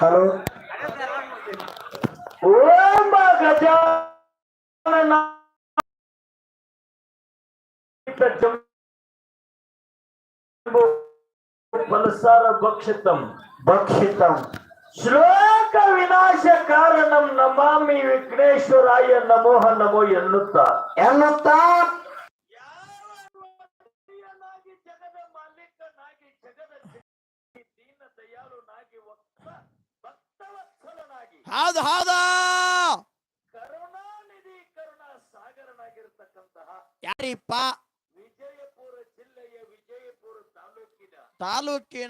Hello. ಸಂಸಾರ ಭಕ್ಷಿತಂ ಭಕ್ಷಿತಂ. ಶ್ಲೋಕ ವಿನಾಶ ಕಾರಣಂ ನಮಾಮಿ ವಿಘ್ನೇಶ್ವರಾಯ ನಮೋಹ ನಮೋ ಎನ್ನುತ್ತಾ. ಎನ್ನುತ್ತಾ? ಹೌದು ಹೌದು. ಕರುಣಾನಿಧಿ ಕರುಣಾ ಸಾಗರನಾಗಿರ್ತಕ್ಕಂತಹ ಯಾರಿಪ್ಪ? ವಿಜಯಪುರ ಜಿಲ್ಲೆಯ ವಿಜಯಪುರ ತಾಲೂಕಿನ ತಾಲೂಕಿನ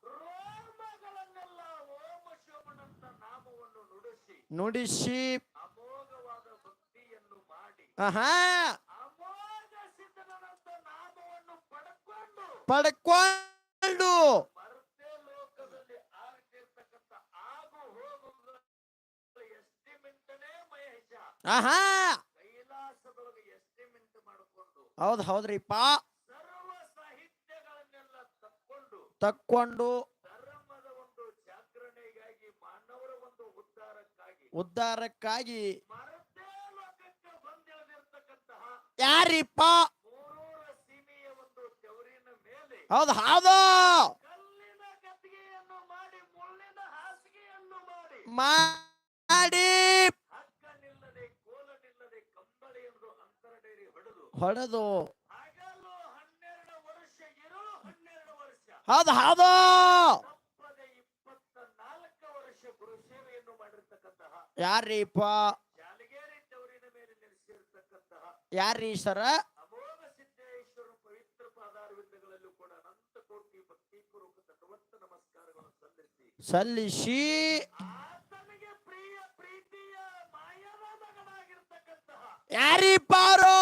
ನುಡಿಸಿ ಪಡ್ಕೊಂಡು. ಆಹಾ. ಹೌದ್ ಹೌದ್ರಿಪ್ಪ. ತಕ್ಕೊಂಡು. ಉದ್ಧಾರಕ್ಕಾಗಿ ಯಾರಿಪ್ಪ? ಹೌದು ಹೌದು. ಮಾಡಿ ಹೊಡೆದು. ಹೌದು ಹೌದು. ಯಾರೀಪ ಯಾರೀ ಸರ? ಸಲ್ಲಿಸಿ. ಯಾರಿಪಾರೋ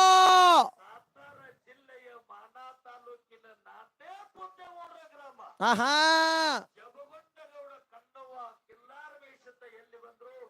ಜಿಲ್ಲೆಯ ಮಾನಾ ಗ್ರಾಮ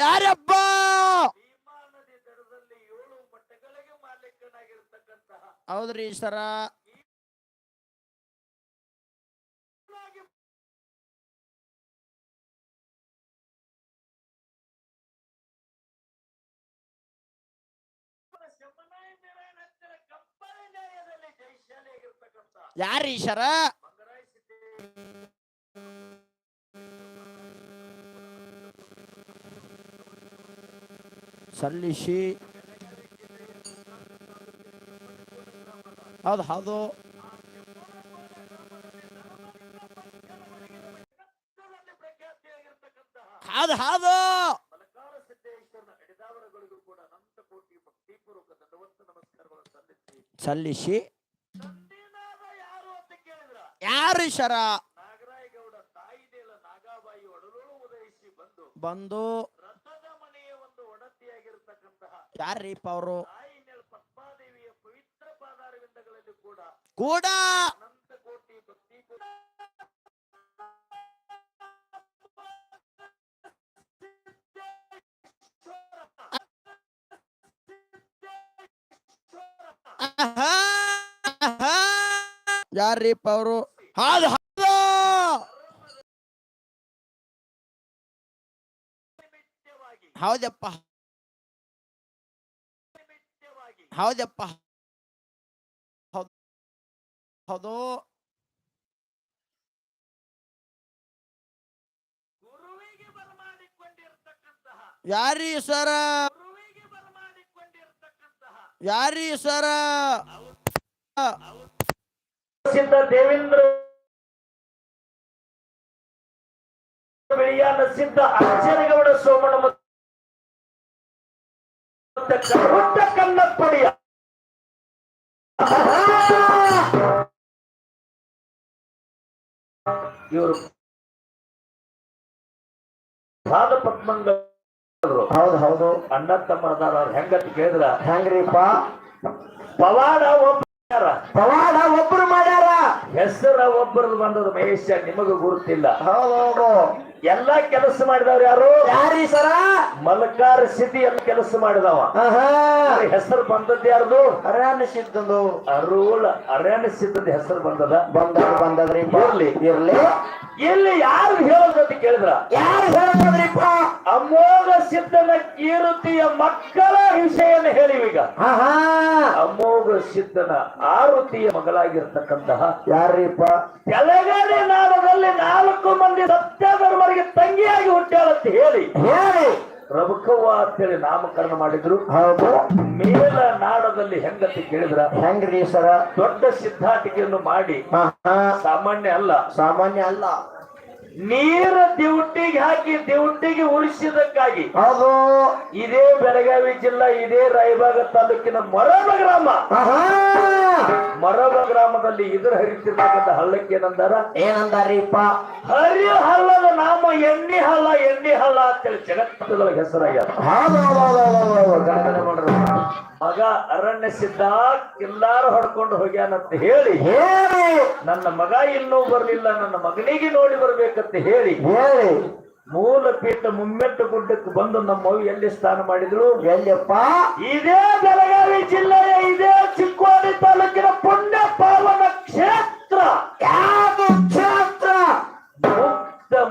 ಯಾರಪ್ಪ? ಹೌದ್ರಿ ಸರ ಯಾರೀಶರ ಸಲ್ಲಿಸಿ. ಅದು ಹೌದು. ಅದು ಹೌದು. ಸಲ್ಲಿಸಿ. ಯಾರು ಶರ? ಬಂದು. ಯಾರೀಪ ಅವರು? ಕೂಡ ಯಾರೀಪ ಅವರು? ಹೌದು ಹೌದು ಹೌದಪ್ಪ. ಗುರುವಿಗೆ ಹೌದು ಯಾರಿ ಸರ? ಯಾರಿ ಸರ? ದೇವೇಂದ್ರ ಸಿದ್ಧ ಅಚ್ಚನಗೌಡ ಸೋಮಣ್ಣ ಮತ್ತು ಕರುಟ್ಟ ಕನ್ನಪ್ಪಡಿಯ ಇವರು ಪಾದ ಪದ್ಮಂಗರು ಹೌದು ಹೌದು. ಅಣ್ಣ ತಮ್ಮರದಾರ ಅವ್ರು ಹೆಂಗತ್ ಕೇಳಿದ್ರ? ಹೆಂಗ್ರಿಪ್ಪ? ಪವಾಡ ಒಬ್ಬರ. ಪವಾಡ ಒಬ್ರು ಮಾಡ್ಯಾರ. ಹೆಸರ ಒಬ್ಬರದು ಬಂದದ ಮಹೇಶ ನಿಮಗೂ ಗುರುತಿಲ್ಲ. ಹೌದು. ಎಲ್ಲಾ ಕೆಲಸ ಮಾಡಿದವ್ರು ಯಾರು? ಯಾರಿ ಸರ? ಮಲಕಾರ ಸಿದ್ಧಿ ಎಲ್ಲ ಕೆಲಸ ಮಾಡಿದವ. ಆಹಾ. ಹೆಸರು ಬಂದದ್ದು ಯಾರ್ದು? ಅರಣ್ಯ ಸಿದ್ಧದು ಅರುಳ ಅರಣ್ಯ ಸಿದ್ಧದ ಹೆಸರು ಬಂದದ. ಬಂದ ಬಂದದ್ರಿ ಇರ್ಲಿ. ಇರ್ಲಿ. ಇಲ್ಲಿ ಯಾರು ಹೇಳೋದಂತ ಕೇಳಿದ್ರ? ಯಾರು ಹೇಳೋದ್ರಿಪ್ಪ ಅಮೋಘ ಸಿದ್ಧನ ಕೀರುತಿಯ ಮಕ್ಕಳ ವಿಷಯನ ಹೇಳಿವೀಗ. ಆಹಾ. ಅಮೋಘ ಸಿದ್ಧನ ಆರುತಿಯ ಮಗಳಾಗಿರ್ತಕ್ಕಂತಹ ಯಾರಿಪ್ಪ ತೆಲಗಾರಿ ನಾಡದಲ್ಲಿ ನಾಲ್ಕು ಮಂದಿ ಸತ್ಯಧರ್ಮರಿಗೆ ತಂಗಿಯಾಗಿ ಹುಟ್ಟಾಳಂತ ಹೇಳಿ ಹೇಳಿ. ಪ್ರಮುಖವ ಅಂತೇಳಿ ನಾಮಕರಣ ಮಾಡಿದ್ರು. ಹೌದು. ಮೇಲ ನಾಡದಲ್ಲಿ ಹೆಂಗತಿ ಕೇಳಿದ್ರ? ಹೆಂಗ್ರಿ ಸರ? ದೊಡ್ಡ ಸಿದ್ಧಾಟಿಕೆಯನ್ನು ಮಾಡಿ. ಸಾಮಾನ್ಯ ಅಲ್ಲ. ಸಾಮಾನ್ಯ ಅಲ್ಲ. ನೀರ ದಿವಟಿಗೆ ಹಾಕಿ ದಿವಟಿಗೆ ಉಳಿಸಿದಕ್ಕಾಗಿ ಅದು ಇದೇ ಬೆಳಗಾವಿ ಜಿಲ್ಲಾ ಇದೇ ರಾಯಬಾಗ ತಾಲೂಕಿನ ಮರಬ ಗ್ರಾಮ. ಮರಬ ಗ್ರಾಮದಲ್ಲಿ ಇದ್ರ ಹರಿತಿರ್ತಕ್ಕಂಥ ಹಳ್ಳಕ್ಕೆ ಏನಂದಾರ? ಏನಂದಾರೀಪ ಹರಿ ಹಳ್ಳದ ನಾಮ ಎಣ್ಣೆ ಹಳ್ಳ ಎಣ್ಣೆ ಹಳ್ಳ ಅಂತೇಳಿ ಜಗತ್ತದೊಳಗೆ ಗಣಗಣೆ ಮಾಡ್ರಿ ಮಗ ಅರಣ್ಯ ಸಿದ್ಧ ಎಲ್ಲಾರು ಹೊಡ್ಕೊಂಡು ಹೋಗ್ಯಾನಂತ ಹೇಳಿ ಹೇಳಿ. ನನ್ನ ಮಗ ಇನ್ನೂ ಬರ್ಲಿಲ್ಲ ನನ್ನ ಮಗನಿಗೆ ನೋಡಿ ಬರ್ಬೇಕಂತ ಹೇಳಿ ಹೇಳಿ. ಮೂಲ ಪೀಠ ಮುಮ್ಮೆಟ್ಟು ಗುಡ್ಡಕ್ಕೆ ಬಂದು ನಮ್ಮವು ಎಲ್ಲಿ ಸ್ನಾನ ಮಾಡಿದ್ರು? ಎಲ್ಲಿಯಪ್ಪ? ಇದೇ ಬೆಳಗಾವಿ ಜಿಲ್ಲೆಯ ಇದೇ ಚಿಕ್ಕೋಡಿ ತಾಲೂಕಿನ ಪುಣ್ಯ ಪಾವನ ಕ್ಷೇತ್ರ. ಯಾವುದು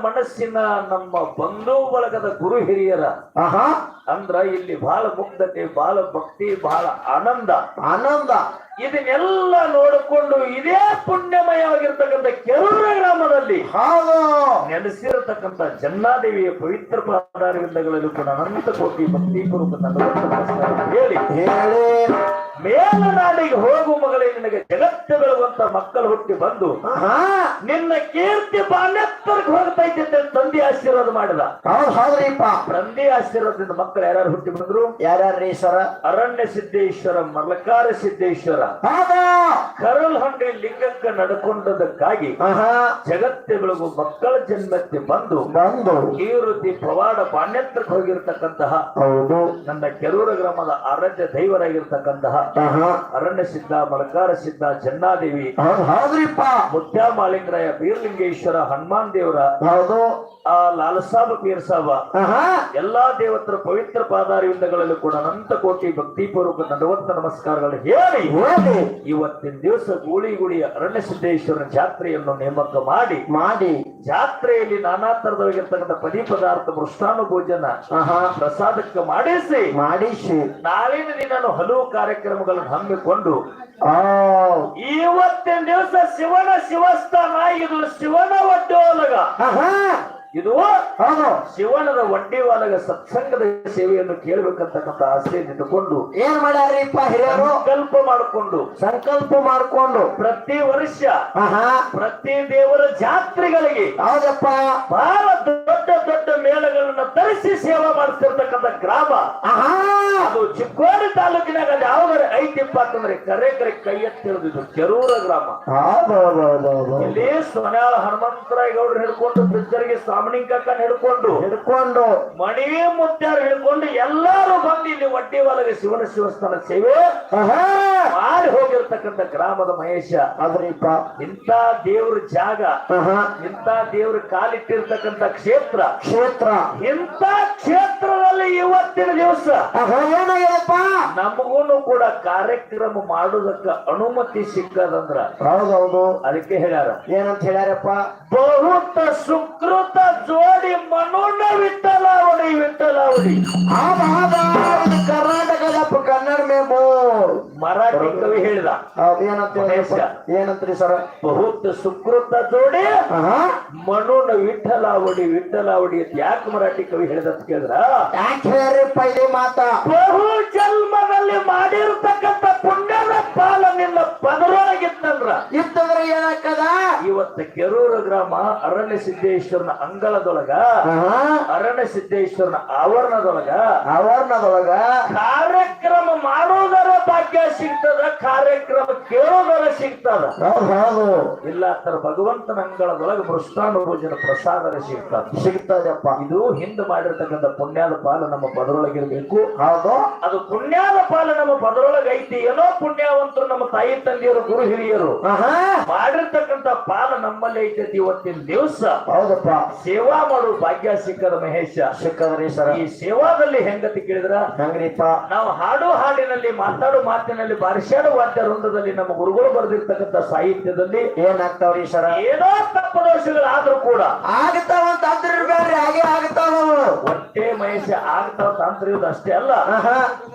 ಮನಸ್ಸಿನ ನಮ್ಮ ಬಂಧು ಬಳಗದ ಗುರು ಹಿರಿಯರ ಆಹಾ. ಅಂದ್ರ ಇಲ್ಲಿ ಬಹಳ ಮುಗ್ಧತೆ ಬಹಳ ಭಕ್ತಿ ಬಹಳ ಆನಂದ. ಆನಂದ. ಇದನ್ನೆಲ್ಲ ನೋಡಿಕೊಂಡು ಇದೇ ಪುಣ್ಯಮಯವಾಗಿರ್ತಕ್ಕಂಥ ಕೆರೂರ ಗ್ರಾಮದಲ್ಲಿ ಹೌದು. ನೆಲೆಸಿರತಕ್ಕಂಥ ಜನ್ನಾದೇವಿಯ ಪವಿತ್ರ ಪಾದಾರವಿಂದಗಳಲ್ಲೂ ಕೂಡ ಅನಂತ ಕೋಟಿ ನಲವತ್ತು ನಮಸ್ಕಾರ ಹೇಳಿ. ಹೇಳಿ. ಮೇಲನಾಡಿಗೆ ಹೋಗು ಮಗಳೇ ನಿನಗೆ ಜಗತ್ತು ಬೆಳಗುವಂತ ಮಕ್ಕಳು ಹುಟ್ಟಿ ಬಂದು ನಿನ್ನ ಕೀರ್ತಿ ಬಾಲ್ಯತ್ತರ್ಗೆ ಹೋಗ್ತಾ ಇದ್ದಂತೆ ತಂದೆ ಆಶೀರ್ವಾದ ಮಾಡಿದ. ಹೌದ್ರಿಪ್ಪ ತಂದೆ ಆಶೀರ್ವಾದದಿಂದ ಮಕ್ಕಳು ಯಾರು ಹುಟ್ಟಿ ಬಂದ್ರು? ಯಾರ್ಯಾರ ಸರ ಅರಣ್ಯ ಸಿದ್ದೇಶ್ವರ ಮಲಕಾರ ಸಿದ್ದೇಶ್ವರ. ಹೌದು. ಕರಲ್ ಹಂಡಿ ಲಿಂಗಕ್ಕ ನಡ್ಕೊಂಡದಕ್ಕಾಗಿ ಜಗತ್ತು ಬೆಳಗು ಮಕ್ಕಳ ಜನ್ಮಕ್ಕೆ ಬಂದು ಬಂದು ಈ ರೀತಿ ಪವಾಡ ಬಾಣ್ಯತ್ರಕ್ಕೆ ಹೋಗಿರ್ತಕ್ಕಂತಹ ಹೌದು. ನನ್ನ ಕೆರೂರ ಗ್ರಾಮದ ಆರಾಧ್ಯ ದೈವರಾಗಿರ್ತಕ್ಕಂತಹ ಅರಣ್ಯ ಸಿದ್ಧ ಮಲಕಾರ ಸಿದ್ಧ ಜನ್ನಾದೇವಿ. ಮುದ್ಯಾ ಹೌದ್ರಿಪ್ಪ. ಮುತ್ಯ ಮಾಳಿಂಗರಾಯ ಬೀರ್ಲಿಂಗೇಶ್ವರ ಹನುಮಾನ್ ದೇವರ ಹೌದು. ಆ ಲಾಲಸಾಬ ಪೀರ್ಸಾಬ ಎಲ್ಲಾ ದೇವತರ ಪವಿತ್ರ ಪಾದಾರವಿಂದಗಳಲ್ಲೂ ಕೂಡ ಅನಂತ ಕೋಟಿ ಭಕ್ತಿಪೂರ್ವಕ ನಲವತ್ತ ನಮಸ್ಕಾರಗಳು ಹೇಳಿ. ಹೇಳಿ. ಇವತ್ತಿನ ದಿವಸ ಗೂಳಿ ಗುಳಿಯ ಅರಣ್ಯ ಸಿದ್ದೇಶ್ವರನ ಜಾತ್ರೆಯನ್ನು ನೇಮಕ ಮಾಡಿ. ಮಾಡಿ. ಜಾತ್ರೆಯಲ್ಲಿ ನಾನಾ ತರದವಾಗಿರ್ತಕ್ಕಂಥ ಪದಿ ಪದಾರ್ಥ ಮೃಷ್ಟಾನು ಭೋಜನ ಆಹಾ. ಪ್ರಸಾದಕ್ಕೆ ಮಾಡಿಸಿ. ಮಾಡಿಸಿ. ನಾಳಿನ ದಿನ ಹಲವು ಕಾರ್ಯಕ್ರಮಗಳನ್ನು ಹಮ್ಮಿಕೊಂಡು ಇವತ್ತಿನ ದಿವಸ ಶಿವನ ಶಿವಸ್ಥಾನ ಇದು ಶಿವನ ಒಡ್ಡೋಲಗ ಇದು ಶಿವನದ ಒಡ್ಡಿವಾಲಗ ಸತ್ಸಂಗದ ಸೇವೆಯನ್ನು ಕೇಳಬೇಕಂತಕ್ಕಂಥ ಆಸೆಯನ್ನು ಇಟ್ಟುಕೊಂಡು ಏನ್ ಮಾಡ್ಯಾರಿಪ್ಪ ಹಿರಿಯರು? ಸಂಕಲ್ಪ ಮಾಡಿಕೊಂಡು ಸಂಕಲ್ಪ ಮಾಡ್ಕೊಂಡು ಪ್ರತಿ ವರ್ಷ ಪ್ರತಿ ದೇವರ ಜಾತ್ರೆಗಳಿಗೆ ಹೌದಪ್ಪ. ಬಹಳ ದೊಡ್ಡ ದೊಡ್ಡ ಮೇಳಗಳನ್ನ ತರಿಸಿ ಸೇವಾ ಮಾಡಿಸ್ತಿರ್ತಕ್ಕಂಥ ಗ್ರಾಮ. ಅದು ಚಿಕ್ಕೋಡಿ ತಾಲೂಕಿನಾಗ ಅದು ಯಾವ್ದಾರ ಐತಿಪ್ಪ ಅಂತಂದ್ರೆ ಕರೆ ಕರೆ ಕೈ ಎತ್ತಿರೋದು ಕೆರೂರ ಗ್ರಾಮ. ಇಲ್ಲಿ ಸೊನ್ಯಾಳ ಹನುಮಂತರಾಯ ಗೌಡ್ರು ಹಿಡ್ಕೊಂಡು ಬಿದ್ದರಿಗೆ ಸಾಮಣಿಕಕ್ಕ ಹಿಡ್ಕೊಂಡು ಹಿಡ್ಕೊಂಡು. ಮಣಿ ಮುತ್ತಾರು ಹಿಡ್ಕೊಂಡು ಎಲ್ಲಾರು ಬಂದು ಇಲ್ಲಿ ಒಡ್ಡಿ ಒಳಗೆ ಶಿವನ ಶಿವಸ್ಥಾನ ಸೇವೆ ಮಾಡಿ ಹೋಗಿರ್ತಕ್ಕಂಥ ಗ್ರಾಮದ ಮಹೇಶ. ಅದರಿಂದ ಇಂತ ದೇವ್ರ ಜಾಗ ಇಂಥ ದೇವ್ರ ಕಾಲಿಟ್ಟಿರ್ತಕ್ಕಂಥ ಕ್ಷೇತ್ರ. ಕ್ಷೇತ್ರ. ಇಂತ ಕ್ಷೇತ್ರದಲ್ಲಿ ಇವತ್ತಿನ ದಿವಸ ನಮಗೂನು ಕೂಡ ಕಾರ್ಯಕ್ರಮ ಮಾಡುದಕ್ಕ ಅನುಮತಿ ಸಿಕ್ಕದಂದ್ರ ಹೌದೌದು. ಅದಕ್ಕೆ ಹೇಳ್ಯಾರ. ಏನಂತ ಹೇಳ್ಯಾರಪ್ಪ? ಬಹುತ ಸುಕೃತ ಜೋಡಿ ಮನೋನ ವಿಠಲಾವಣಿ ವಿಠಲಾವಣಿ. ಕರ್ನಾಟಕದ ಕನ್ನಡ ಮೇಮು ಮರಾಠಿ ಕವಿ ಹೇಳಿದ. ಏನಂತ? ಏನಂತ್ರಿ ಸರ? ಬಹುತ್ ಸುಕೃತ ಜೋಡಿ ಆಹಾ. ಮನೋನ ವಿಠಲಾವಡಿ ವಿಠಲಾವಡಿ ಅಂತ ಯಾಕೆ ಮರಾಠಿ ಕವಿ ಹೇಳಿದ ಅಂತ ಕೇಳಿದ್ರ? ಯಾಕೆ ಹೇಳ್ರಿ ಪೈಲಿ ಮಾತ? ಬಹು ಜನ್ಮದಲ್ಲಿ ಮಾಡಿರ್ತಕ್ಕಂಥ ಪುಣ್ಯದ ಪಾಲ ನಿನ್ನ ಪದರೊಳಗಿದ್ನಲ್ರ? ಇತ್ತಂದ್ರೆ ಏನಾಗ್ತದ? ಇವತ್ತ ಕೆರೂರು ಗ್ರಾಮ ಅರಣ್ಯ ಸಿದ್ದೇಶ್ವರನ ಅಂಗಳದೊಳಗ ಅರಣ್ಯ ಸಿದ್ದೇಶ್ವರನ ಆವರಣದೊಳಗ ಆವರಣದೊಳಗ ಕಾರ್ಯಕ್ರಮ ಮಾಡೋದರ ಭಾಗ್ಯ ಸಿಗ್ತದ ಕಾರ್ಯಕ್ರಮ ಕೇಳೋದರ ಸಿಗ್ತದ. ಹೌದು ಇಲ್ಲ ತರ ಭಗವಂತನ ಅಂಗಳದೊಳಗ ಮೃಷ್ಟಾನು ಭೋಜನ ಪ್ರಸಾದರ ಸಿಗ್ತದ. ಸಿಗ್ತದಪ್ಪ. ಇದು ಹಿಂದೆ ಮಾಡಿರ್ತಕ್ಕಂಥ ಪುಣ್ಯದ ಪಾಲು ನಮ್ಮ ಪದರೊಳಗಿರ್ಬೇಕು. ಹೌದು. ಅದು ಪುಣ್ಯದ ಪಾಲು ನಮ್ಮ ಪದರೊಳಗ ಐತಿ ಏನೋ ನಮ್ಮ ತಾಯಿ ತಂದೆಯರು ಗುರು ಹಿರಿಯರು. ಮಾಡಿರ್ತಕ್ಕಂತ ಪಾಲ ನಮ್ಮಲ್ಲಿ ಐತೈತಿ ಇವತ್ತಿನ ದಿವಸ. ಹೌದಪ್ಪ. ಸೇವಾ ಮಾಡು ಭಾಗ್ಯ ಸಿಕ್ಕದ ಮಹೇಶ. ಸಿಕ್ಕದ್ರಿ ಸರ್. ಈ ಸೇವಾದಲ್ಲಿ ಹೆಂಗತಿ ಕೇಳಿದ್ರ? ಹೆಂಗ್ರಿಪ್ಪ. ನಾವು ಹಾಡು ಹಾಡಿನಲ್ಲಿ ಮಾತಾಡೋ ಮಾತಿನಲ್ಲಿ ಬಾರಿಸ್ಯಾಡು ವಾದ್ಯ ವೃಂದದಲ್ಲಿ ನಮ್ಮ ಗುರುಗಳು ಬರೆದಿರ್ತಕ್ಕಂತ ಸಾಹಿತ್ಯದಲ್ಲಿ ಏನಾಗ್ತಾವ್ರಿ ಸರ? ಏನೋ ತಪ್ಪದೋಷಗಳಾದ್ರೂ ಕೂಡ ಆಗ್ತಾವಂತ ಅಂದ್ರಿರ್ಬೇಡ್ರಿ ಹಾಗೆ ಆಗ್ತಾವ ಒಟ್ಟೆ ಮಹೇಶ ಆಗ್ತಾವ ತಾಂತ್ರಿಯುದು ಅಷ್ಟೇ ಅಲ್ಲ.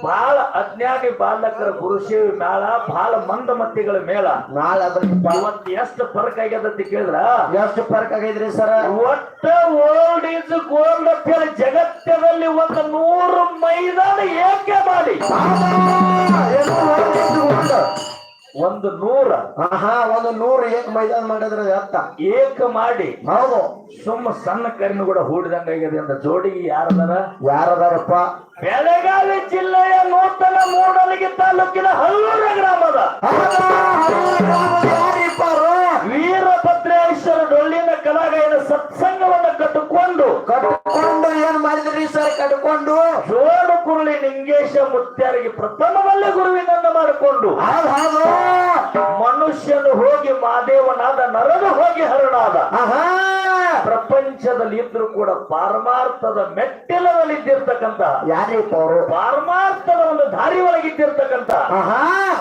ಬಾಳ ಬಹಳ ಅಜ್ಞಾನಿ ಬಾಲಕರ ಗುರುಶೇವಿ ಮೇಳ ಬಹಳ ಮಂದಮತಿಗಳ ಮೇಳ. ನಾಳೆ ಅದ್ರ ಇವತ್ತು ಎಷ್ಟು ಫರ್ಕ್ ಆಗ್ಯದ ಅಂತ ಕೇಳಿದ್ರ? ಎಷ್ಟು ಫರ್ಕ್ ಆಗೈದ್ರಿ ಸರ್? ಒಟ್ಟ ವರ್ಲ್ಡ್ ಇಸ್ ಗೋಲ್ಡ್ ಅಂತ ಹೇಳಿ ಜಗತ್ತದಲ್ಲಿ ಒಂದು ನೂರು ಮೈದಾನ ಏಕೆ ಮಾಡಿ? ಒಂದು ನೂರ. ಆಹಾ ಒಂದು ನೂರ ಏಕ ಮೈದಾನ ಮಾಡಿದ್ರೆ ಅರ್ಥ. ಏಕ ಮಾಡಿ. ಹೌದು. ಸುಮ್ಮ ಸಣ್ಣ ಕರಿನ ಕೂಡ ಹೂಡಿದಂಗ ಆಗಿದೆ ಅಂತ ಜೋಡಿಗೆ ಯಾರದಾರ? ಯಾರದಾರಪ್ಪ? ಬೆಳಗಾವಿ ಜಿಲ್ಲೆಯ ನೂತನ ಮೂಡಲಗಿ ತಾಲೂಕಿನ ಹಲ್ಲೂರ ಗ್ರಾಮದ ನಿಂಗೇಶ ಮುತ್ಯಾರಿಗೆ ಪ್ರಥಮದಲ್ಲೇ ಗುರುವಿನನ್ನು ಮಾಡಿಕೊಂಡು ಮನುಷ್ಯನು ಹೋಗಿ ಮಾದೇವನಾದ ನರನು ಹೋಗಿ ಹರಣಾದ ಪ್ರಪಂಚದಲ್ಲಿ ಇದ್ರು ಕೂಡ ಪಾರಮಾರ್ಥದ ಮೆಟ್ಟಿಲದಲ್ಲಿ ಇದ್ದಿರ್ತಕ್ಕಂತ ಯಾರೇ ಅವರು ಪಾರಮಾರ್ಥದ ಒಂದು ದಾರಿ ಒಳಗಿದ್ದಿರ್ತಕ್ಕಂತ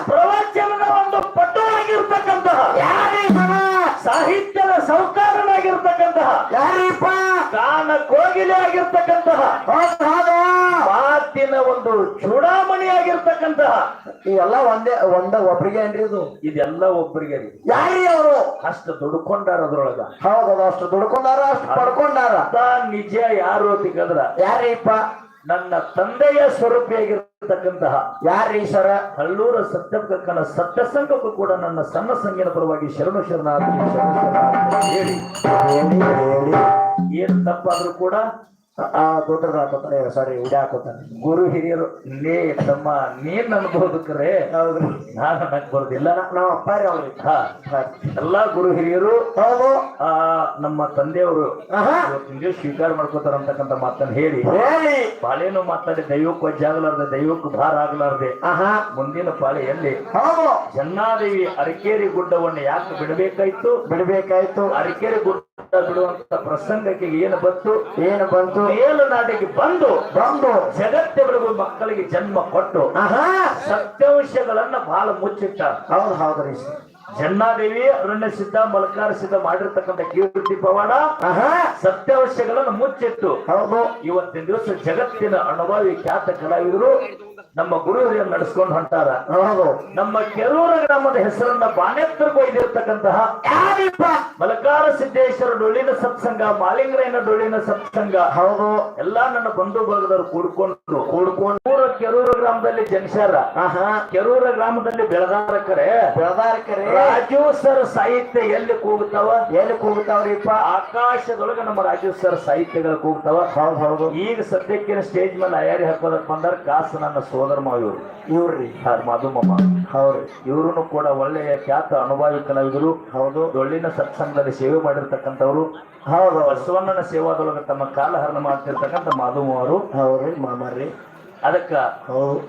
ಪ್ರವಚನದ ಒಂದು ಪಟುವಾಗಿರ್ತಕ್ಕಂತಹ ಯಾರಿಪ್ಪ ಸಾಹಿತ್ಯದ ಸೌಕಾರನಾಗಿರ್ತಕ್ಕಂತಹ ಯಾರೀಪ ಕಾನ ಕೋಗಿಲೆ ಆಗಿರ್ತಕ್ಕಂತಹ ಮಾತಿನ ಒಂದು ಚೂಡಾಮಣಿಯಾಗಿರ್ತಕ್ಕಂತಹ ಇವೆಲ್ಲ ಒಂದೇ ಒಂದ ಒಬ್ರಿಗೆ ಏನ್ರಿ ಇದು? ಇದೆಲ್ಲ ಒಬ್ಬರಿಗೆ ರೀ. ಯಾರಿ ಅವರು? ಅಷ್ಟು ದುಡ್ಕೊಂಡಾರ ಅದ್ರೊಳಗ. ಹೌದಾ ಅಷ್ಟು ದುಡ್ಕೊಂಡಾರ ಅಷ್ಟು ಪಡ್ಕೊಂಡಾರ. ನಿಜ ಯಾರು ಅಂತಿಕಂದ್ರ ಯಾರಿಪ್ಪ ನನ್ನ ತಂದೆಯ ಸ್ವರೂಪಿಯಾಗಿರ್ತಕ್ಕಂತಹ ಯಾರೀ ಸರ? ಹಳ್ಳೂರ ಸತ್ಯಕ್ಕನ ಸತ್ಯಸಂಗಕ್ಕೂ ಕೂಡ ನನ್ನ ಸಣ್ಣ ಸಂಗಿನ ಪರವಾಗಿ ಶರಣು ಶರಣಾರ್ಥಿ ಶರಣು ಹೇಳಿ. ಏನ್ ತಪ್ಪಾದ್ರೂ ಕೂಡ ಆ ದೊಡ್ಡದ ಹಾಕೋತಾನೆ ಸಾರಿ ಉಡಿ ಹಾಕೋತಾನೆ ಗುರು ಹಿರಿಯರು ಲೇ ತಮ್ಮ ನೀನ್ ನನ್ ಕರೆ ಹೌದ್ರಿ ನಾನು ಅನ್ನಕ್ ಬರೋದಿಲ್ಲ ನಾವು ಅಪ್ಪಾರಿ ಅವ್ರಿ. ಅವ್ರಿಗೆ ಎಲ್ಲಾ ಗುರು ಹಿರಿಯರು ಹೌದು. ಆ ನಮ್ಮ ತಂದೆಯವರು ಇವತ್ತಿನ ಸ್ವೀಕಾರ ಮಾಡ್ಕೋತಾರ ಅಂತಕ್ಕಂತ ಮಾತನ್ನ ಹೇಳಿ. ಹೇಳಿ. ಪಾಳೇನು ಮಾತಾಡಿ ದೈವಕ್ಕೆ ವಜ್ಜ ಆಗ್ಲಾರ್ದೆ ದೈವಕ್ಕೆ ಭಾರ ಆಗ್ಲಾರ್ದೆ. ಮುಂದಿನ ಪಾಳೆಯಲ್ಲಿ ಹೌದು. ಜನ್ನಾದೇವಿ ಅರಕೇರಿ ಗುಡ್ಡವನ್ನು ಯಾಕೆ ಬಿಡಬೇಕಾಯ್ತು? ಬಿಡಬೇಕಾಯ್ತು. ಅರಕೇರಿ ಗುಡ್ಡ ಬಿಡುವಂತ ಪ್ರಸಂಗಕ್ಕೆ ಏನು ಬಂತು? ಏನು ಬಂತು? ಮೇಲುನಾಡಿಗೆ ಬಂದು ಬಂದು ಜಗತ್ತೆಗಳಿಗೂ ಮಕ್ಕಳಿಗೆ ಜನ್ಮ ಕೊಟ್ಟು ಸತ್ಯಾಂಶಗಳನ್ನ ಬಹಳ ಮುಚ್ಚಿಟ್ಟ. ಹೌದು ಹೌದ್ರಿ ಜನ್ನಾದೇವಿ ಅರಣ್ಯ ಸಿದ್ಧ ಮಲಕಾರ ಸಿದ್ಧ ಮಾಡಿರ್ತಕ್ಕಂಥ ಕೀರ್ತಿ ಪವಾಡ ಸತ್ಯಾಂಶಗಳನ್ನು ಮುಚ್ಚಿಟ್ಟು ಹೌದು. ಇವತ್ತಿನ ದಿವಸ ಜಗತ್ತಿನ ಅನುಭವಿ ಖ್ಯಾತ ಕಲಾವಿದರು ನಮ್ಮ ಗುರು ಹಿರಿಯರು ನಡೆಸ್ಕೊಂಡು ಹೊಂಟಾರ. ಹೌದು. ನಮ್ಮ ಕೆರೂರ ಗ್ರಾಮದ ಹೆಸರನ್ನ ಬಾನೆತ್ತರ್ಗೂ ಒಯ್ದಿರ್ತಕ್ಕಂತಹ ಯಾರಿಪ್ಪ? ಮಲಕಾರ ಸಿದ್ದೇಶ್ವರ ಡೊಳ್ಳಿನ ಸತ್ಸಂಗ ಮಾಲಿಂಗರಾಯನ ಡೊಳ್ಳಿನ ಸತ್ಸಂಗ. ಹೌದು. ಎಲ್ಲಾ ನನ್ನ ಬಂಧು ಬಳಗದವರು ಕೂಡ್ಕೊಂಡು ಕೂಡ್ಕೊಂಡು ಊರ ಕೆರೂರ ಗ್ರಾಮದಲ್ಲಿ ಜನಿಸ್ಯಾರ ಕೆರೂರ ಗ್ರಾಮದಲ್ಲಿ ಬೆಳದಾರ ಕರೆ. ಬೆಳದಾರ್ಕರಿ ರಾಜೀವ್ ಸರ್ ಸಾಹಿತ್ಯ ಎಲ್ಲಿ ಕೂಗುತ್ತಾವ ಎಲ್ಲಿ ಕೂಗುತ್ತಾವ್ರಿಪ್ಪ ಆಕಾಶದೊಳಗೆ ನಮ್ಮ ರಾಜೀವ್ ಸರ್ ಸಾಹಿತ್ಯಗಳು ಕೂಗ್ತಾವ. ಹೌದು ಹೌದು. ಈಗ ಸದ್ಯಕ್ಕಿನ ಸ್ಟೇಜ್ ಮೇಲೆ ಅಯಾರಿ ಹಾಕೋದಕ್ಕೆ ಬಂದಾರ ಕಾಸು ನನ್ನ ಸೋದರ ಇವರು ಇವ್ರಿ ಮಧುಮಮ್ಮ ಹೌದು ಇವರು ಕೂಡ ಒಳ್ಳೆಯ ಖ್ಯಾತ ಅನುಭವಿ ಕಲಾವಿದರು. ಹೌದು. ಡೊಳ್ಳಿನ ಸತ್ಸಂಗದಲ್ಲಿ ಸೇವೆ ಮಾಡಿರ್ತಕ್ಕಂಥವ್ರು. ಹೌದು ಬಸವಣ್ಣನ ಸೇವಾದೊಳಗೆ ತಮ್ಮ ಕಾಲಹರಣ ಮಾಡ್ತಿರ್ತಕ್ಕಂಥ ಮಾಧುಮವರು ಹೌದ್ರಿ ಮಾಮರ್ರಿ. ಅದಕ್ಕ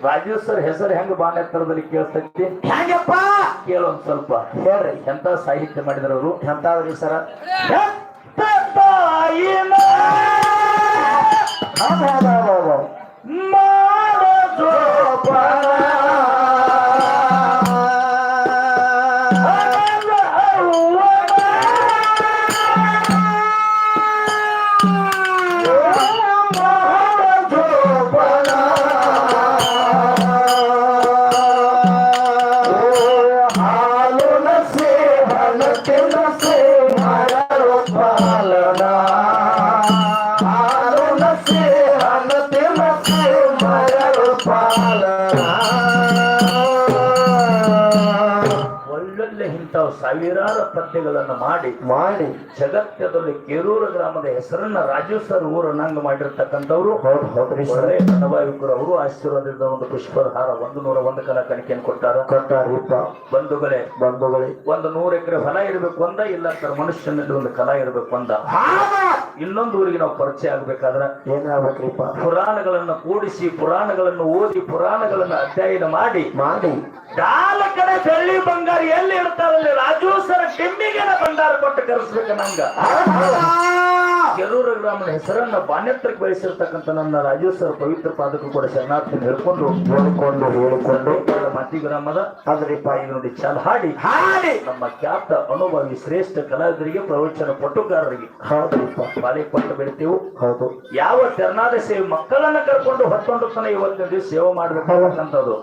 ರಾಜೀವ್ ಸರ್ ಹೆಸರು ಹೆಂಗ್ ಬಾನೆತ್ತರದಲ್ಲಿ ಕೇಳಿಸ್ತೈತಿ ಹೆಂಗಪ್ಪ ಕೇಳೊಂದ್ ಸ್ವಲ್ಪ. ಹೇಳ್ರಿ. ಎಂತ ಸಾಹಿತ್ಯ ಮಾಡಿದ್ರು ಅವರು? ಎಂತಾವ್ರಿ ಸರ? ಮಾಡೋ Bye. ಸಾವಿರಾರು ಪದ್ಯಗಳನ್ನು ಮಾಡಿ ಮಾಡಿ. ಜಗತ್ತದಲ್ಲಿ ಕೇರೂರು ಗ್ರಾಮದ ಹೆಸರನ್ನ ರಾಜೀವ್ ಸರ್ ಊರು ನಂಗ ಮಾಡಿರ್ತಕ್ಕಂಥವ್ರು. ಕಣವಾಯುಕರು ಅವರು ಆಶೀರ್ವಾದದ ಒಂದು ಪುಷ್ಪಹಾರ ಒಂದು ನೂರ ಒಂದು ಕಲ ಕಣಿಕೆಯನ್ನು ಕೊಟ್ಟಾರ. ಕೊಟ್ಟಾರ ಬಂಧುಗಳೇ ಬಂಧುಗಳೇ. ಒಂದು ನೂರ ಎಕರೆ ಹೊಲ ಇರಬೇಕು ಅಂದ ಇಲ್ಲ ಸರ್ ಮನುಷ್ಯನಲ್ಲಿ ಒಂದು ಕಲಾ ಇರಬೇಕು ಅಂದ ಇನ್ನೊಂದು ಊರಿಗೆ ನಾವು ಪರಿಚಯ ಆಗ್ಬೇಕಾದ್ರ ಏನಾಗ್ಬೇಕ್ರಿಪ್ಪ ಪುರಾಣಗಳನ್ನು ಕೂಡಿಸಿ ಪುರಾಣಗಳನ್ನು ಓದಿ ಪುರಾಣಗಳನ್ನು ಅಧ್ಯಯನ ಮಾಡಿ ಮಾಡಿ. ಕಡೆ ಬೆಳ್ಳಿ ಬಂಗಾರ ಎಲ್ಲಿ ಇರ್ತಾರಲ್ಲಿ ರಾಜು ಸರ್ ಬಂಗಾರ ಕೊಟ್ಟು ಕರೆಸ್ಬೇಕು ನಂಗ. ಕೆರೂರು ಗ್ರಾಮದ ಹೆಸರನ್ನ ಬಾಣ್ಯತ್ರಕ್ಕೆ ಬಯಸಿರ್ತಕ್ಕಂಥ ನನ್ನ ರಾಜೇಶ್ವರ ಸರ್ ಪವಿತ್ರ ಪಾದಕ್ಕೂ ಕೂಡ ಶರಣಾರ್ಥಿ ಹೇಳ್ಕೊಂಡು ಹೇಳಿಕೊಂಡು ಹೇಳಿಕೊಂಡು. ಮತಿ ಗ್ರಾಮದ ಅದ್ರಿಪ್ಪ ಈಗ ನೋಡಿ ಚಾಲ್ ಹಾಡಿ. ಹಾಡಿ. ನಮ್ಮ ಖ್ಯಾತ ಅನುಭವಿ ಶ್ರೇಷ್ಠ ಕಲಾವಿದರಿಗೆ ಪ್ರವಚನ ಪಟುಕಾರರಿಗೆ ಹೌದು ಬಾಲಿ ಪಟ್ಟು ಬೆಳಿತೇವು. ಹೌದು. ಯಾವ ತೆರನಾದ ಸೇವೆ ಮಕ್ಕಳನ್ನ ಕರ್ಕೊಂಡು ಹೊತ್ಕೊಂಡು ತನ ಇವತ್ತಿನ ದಿವಸ ಸೇವೆ ಮಾಡ್ಬೇಕಾಗಂತದ್ದು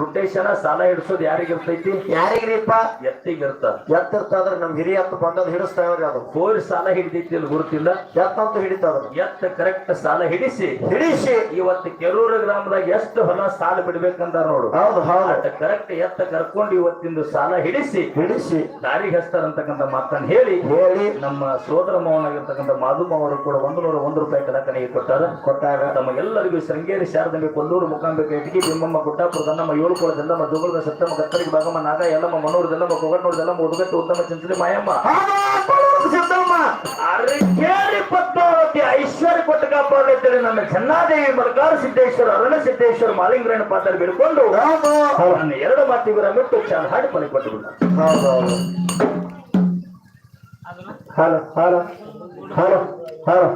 ರೊಟೇಶನ ಸಾಲ ಹಿಡಿಸೋದು ಯಾರಿಗಿರ್ತೈತಿ ಯಾರಿಗ್ರಿಪ್ಪ? ಎತ್ತಿಗಿರ್ತ ಎತ್ತಿರ್ತಾದ್ರೆ ನಮ್ ಹಿರಿಯ ಹತ್ತು ಬಂದದ್ ಹಿಡಿಸ್ತಾವ್ರಿ ಅದು. ಕೋರಿ ಸಾಲ ಹಿಡಿದೈತಿ ಇಲ್ಲಿ ಗುರುತಿಲ್ಲ. ಎತ್ತಂತೂ ಹಿಡಿತಾರ. ಎತ್ತ ಕರೆಕ್ಟ್ ಸಾಲ ಹಿಡಿಸಿ. ಹಿಡಿಸಿ. ಇವತ್ತು ಕೆರೂರ ಗ್ರಾಮದಾಗ ಎಷ್ಟು ಹೊಲ ಸಾಲ ಬಿಡ್ಬೇಕಂದ ನೋಡು. ಹೌದು ಹೌದು. ಕರೆಕ್ಟ್ ಎತ್ತ ಕರ್ಕೊಂಡು ಇವತ್ತಿಂದು ಸಾಲ ಹಿಡಿಸಿ. ಹಿಡಿಸಿ. ದಾರಿ ಹೆಸ್ತಾರಂತಕ್ಕಂಥ ಮಾತನ್ನ ಹೇಳಿ. ಹೇಳಿ. ನಮ್ಮ ಸೋದರ ಮಾವನಾಗಿರ್ತಕ್ಕಂಥ ಮಾಧುಮ ಅವರು ಕೂಡ ಒಂದು ನೂರ ಒಂದು ರೂಪಾಯಿ ಕಲಾಕಣಿಗೆ ಕೊಟ್ಟಾರ. ಕೊಟ್ಟಾಗ. ಎಲ್ಲರಿಗೂ ಶೃಂಗೇರಿ ಶಾರದಂಬೆ ಕೊಲ್ಲೂರು ಮುಖಾಂಬಿಕೆ ಇಟಗಿ ಬಿಮ್ಮಮ್ಮ ಗುಡ್ಡಾಪುರ ನಮ್ಮ ಏಳುಕೋಳ ನಮ್ಮ ದುಗುಲದ ಸತ್ತಮ್ಮ ಕತ್ತರಿಗೆ ಭಾಗಮ್ಮ ನಾಗ ಎಲ್ಲಮ್ಮ ಮನೂರು ದಲ್ಲಮ್ಮ ಕೊಗಟ್ನೂರು ದಲ್ಲಮ್ಮ ಉಡುಗಟ್ಟು ಉತ್ತಮ ಚಿಂತನೆ ಮಾಯಮ್ಮ. ಸಿದ್ದಮ್ಮ ಅರಕೇರಿ ಪದ್ಮಾವತಿ ಐಶ್ವರ್ಯ ಕೊಟ್ಟು ಕಾಪಾಡುತ್ತೇನೆ ನನ್ನ ಚೆನ್ನಾದೇವಿ ಮಲಕಾರ ಸಿದ್ದೇಶ್ವರ ಅರಣ ಸಿದ್ದೇಶ್ವರ ಮಾಲಿಂಗರಣ ಪಾತ್ರ ಬಿಡ್ಕೊಂಡು ಹೌದು. ನನ್ನ ಎರಡು ಮಾತಿವರ ಮುಟ್ಟು ಚಾಲ ಹಾಡಿ ಪಲಿ ಕೊಟ್ಟು ಹಲೋ ಹಲೋ ಹಲೋ ಹಲೋ.